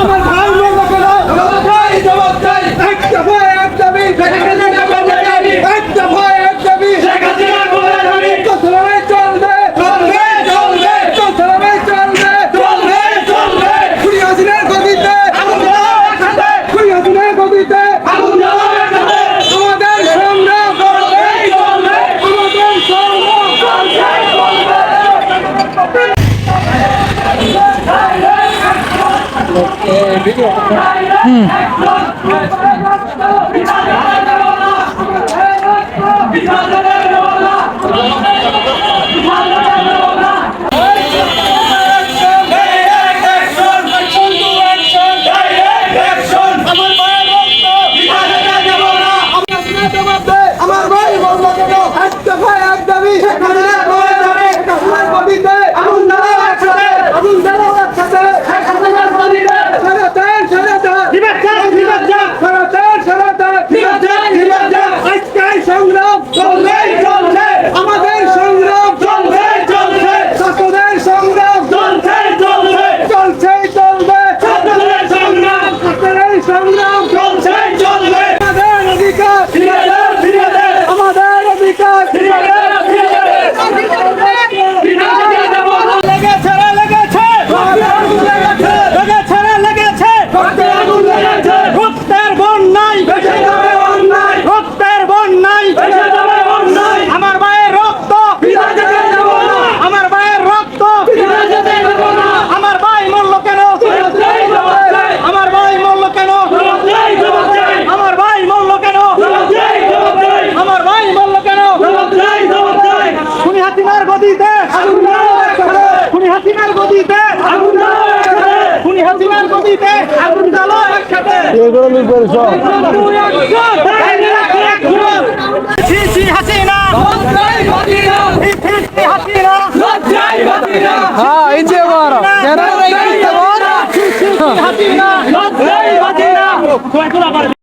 আমার ভাই লোক একটা ভাই একটা মেয়ে হুম বিধান হাসিনার গদিতে আগুন জ্বালো একসাথে। খুনি হাসিনার গদিতে আগুন জ্বালো একসাথে। এগুলো লোক বলছো ছি হাসিনা। হ্যাঁ এই যে হাসিনা।